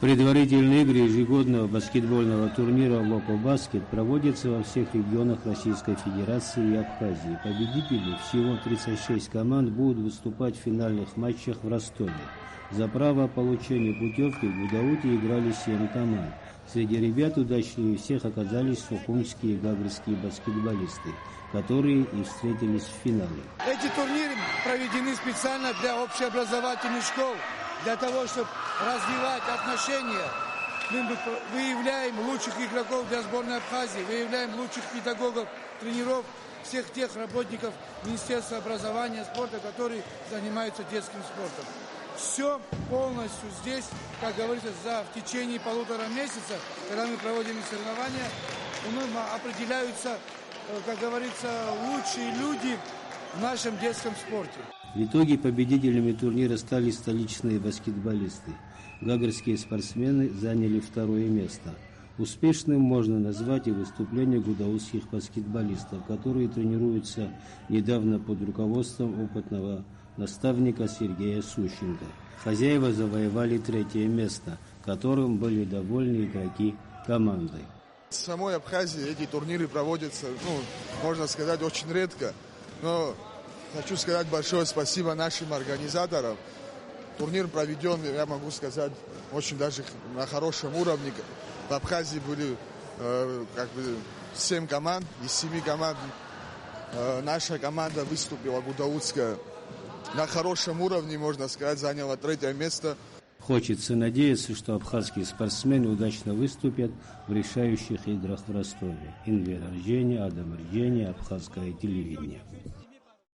Предварительные игры ежегодного баскетбольного турнира «Локо Баскет» проводятся во всех регионах Российской Федерации и Абхазии. Победители, всего 36 команд, будут выступать в финальных матчах в Ростове. За право получения путевки в Гудауте играли 7 команд. Среди ребят удачнее всех оказались сухумские и гагрские баскетболисты, которые и встретились в финале. Эти турниры проведены специально для общеобразовательных школ для того, чтобы развивать отношения. Мы выявляем лучших игроков для сборной Абхазии, выявляем лучших педагогов, тренеров, всех тех работников Министерства образования и спорта, которые занимаются детским спортом. Все полностью здесь, как говорится, за в течение полутора месяца, когда мы проводим соревнования, у нас определяются, э, как говорится, лучшие люди в нашем детском спорте. В итоге победителями турнира стали столичные баскетболисты. Гагарские спортсмены заняли второе место. Успешным можно назвать и выступление гудаусских баскетболистов, которые тренируются недавно под руководством опытного наставника Сергея Сущенко. Хозяева завоевали третье место, которым были довольны игроки команды. В самой Абхазии эти турниры проводятся, ну, можно сказать, очень редко. Но Хочу сказать большое спасибо нашим организаторам. Турнир проведен, я могу сказать, очень даже на хорошем уровне. В Абхазии были э, как бы 7 команд, из 7 команд э, наша команда выступила, Гудаутская, на хорошем уровне, можно сказать, заняла третье место. Хочется надеяться, что абхазские спортсмены удачно выступят в решающих играх в Ростове. Инвер Рождение, Адам Рождение, Абхазское телевидение.